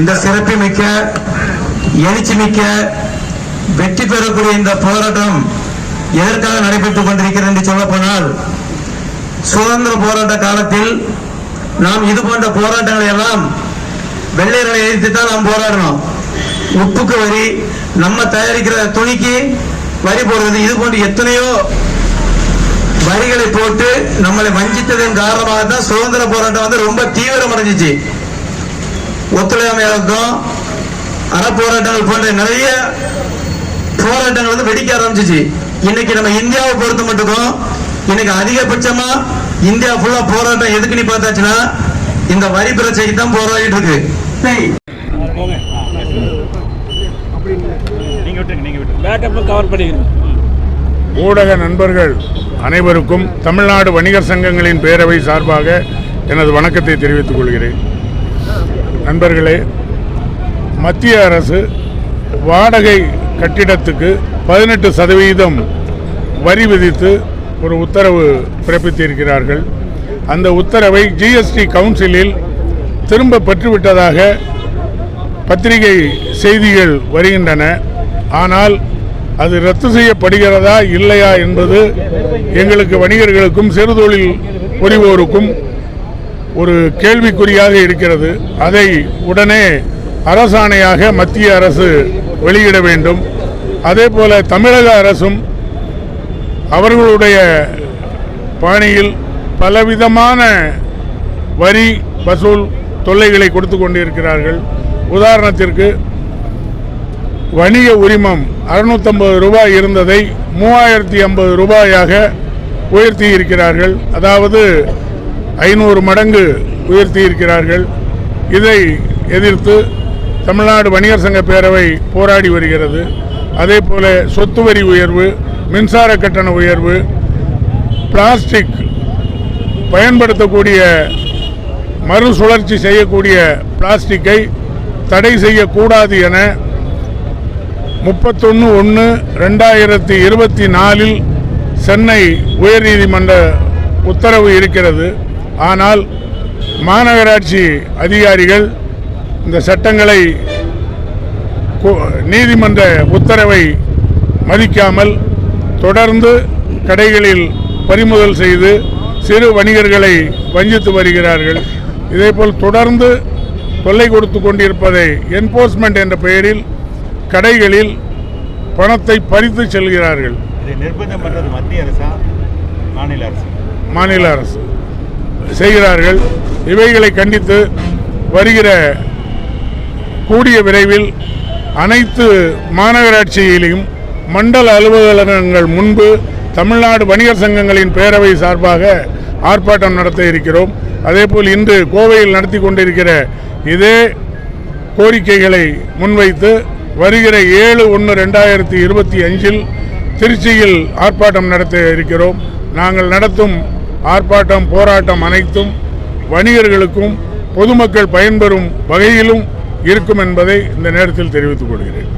இந்த சிறப்புமிக்க எழுச்சிமிக்க வெற்றி பெறக்கூடிய இந்த போராட்டம் எதற்காக நடைபெற்றுக் கொண்டிருக்கிறது என்று சொல்லப்போனால் சுதந்திர போராட்ட காலத்தில் நாம் இது போன்ற போராட்டங்களை எல்லாம் வெள்ளையர்களை எதிர்த்து தான் நாம் போராடணும். உப்புக்கு வரி நம்ம தயாரிக்கிற துணிக்கு வரி போடுறது இது போன்று எத்தனையோ வரிகளை போட்டு நம்மளை வஞ்சித்ததன் காரணமாக தான் சுதந்திர போராட்டம் வந்து ரொம்ப தீவிரம் அடைஞ்சிச்சு ஒத்துழையாமை இயக்கம் அறப்போராட்டங்கள் போன்ற நிறைய போராட்டங்கள் வந்து வெடிக்க ஆரம்பிச்சிச்சு. இன்னைக்கு நம்ம இந்தியாவை பொறுத்த மட்டுக்கும் இன்னைக்கு அதிகபட்சமா இந்தியா ஃபுல்லா போராட்டம் எதுக்கு நீ பார்த்தாச்சுன்னா இந்த வரி பிரச்சனைக்கு தான் போராடிட்டு இருக்கு. ஊடக நண்பர்கள் அனைவருக்கும் தமிழ்நாடு வணிகர் சங்கங்களின் பேரவை சார்பாக எனது வணக்கத்தை தெரிவித்துக் கொள்கிறேன். நண்பர்களே மத்திய அரசு வாடகை கட்டிடத்துக்கு பதினெட்டு சதவீதம் வரி விதித்து ஒரு உத்தரவு பிறப்பித்திருக்கிறார்கள். அந்த உத்தரவை ஜிஎஸ்டி கவுன்சிலில் திரும்ப பெற்றுவிட்டதாக பத்திரிகை செய்திகள் வருகின்றன. ஆனால் அது ரத்து செய்யப்படுகிறதா இல்லையா என்பது எங்களுக்கு வணிகர்களுக்கும் சிறுதொழில் புரிவோருக்கும் ஒரு கேள்விக்குறியாக இருக்கிறது. அதை உடனே அரசாணையாக மத்திய அரசு வெளியிட வேண்டும். அதே போல தமிழக அரசும் அவர்களுடைய பாணியில் பலவிதமான வரி வசூல் தொல்லைகளை கொடுத்து கொண்டிருக்கிறார்கள். உதாரணத்திற்கு வணிக உரிமம் அறுநூத்தம்பது ரூபாய் இருந்ததை மூவாயிரத்தி ஐம்பது ரூபாயாக உயர்த்தி இருக்கிறார்கள் அதாவது ஐநூறு மடங்கு உயர்த்தி இருக்கிறார்கள் இதை எதிர்த்து தமிழ்நாடு வணிகர் சங்க பேரவை போராடி வருகிறது. அதே போல சொத்து வரி உயர்வு மின்சார கட்டண உயர்வு பிளாஸ்டிக் பயன்படுத்தக்கூடிய மறுசுழற்சி செய்யக்கூடிய பிளாஸ்டிக்கை தடை செய்யக்கூடாது என முப்பத்தொன்று ஒன்று ரெண்டாயிரத்தி இருபத்தி நாலில் சென்னை உயர்நீதிமன்ற உத்தரவு இருக்கிறது. ஆனால் மாநகராட்சி அதிகாரிகள் இந்த சட்டங்களை நீதிமன்ற உத்தரவை மதிக்காமல் தொடர்ந்து கடைகளில் பறிமுதல் செய்து சிறு வணிகர்களை வஞ்சித்து வருகிறார்கள். இதேபோல் தொடர்ந்து தொல்லை கொடுத்து கொண்டிருப்பதை என்போர்ஸ்மெண்ட் என்ற பெயரில் கடைகளில் பணத்தை பறித்து செல்கிறார்கள். மாநில அரசு? மாநில அரசு. செய்கிறார்கள். இவைகளை கண்டித்து வருகிற கூடிய விரைவில் அனைத்து மாநகராட்சியிலும் மண்டல அலுவலகங்கள் முன்பு தமிழ்நாடு வணிகர் சங்கங்களின் பேரவை சார்பாக ஆர்ப்பாட்டம் நடத்த இருக்கிறோம். அதேபோல் இன்று கோவையில் நடத்தி கொண்டிருக்கிற இதே கோரிக்கைகளை முன்வைத்து வருகிற ஏழு ஒன்று ரெண்டாயிரத்தி இருபத்தி அஞ்சில் திருச்சியில் ஆர்ப்பாட்டம் நடத்த இருக்கிறோம். நாங்கள் நடத்தும் ஆர்ப்பாட்டம் போராட்டம் அனைத்தும் வணிகர்களுக்கும் பொதுமக்கள் பயன்பெறும் வகையிலும் இருக்கும் என்பதை இந்த நேரத்தில் தெரிவித்துக் கொள்கிறேன்.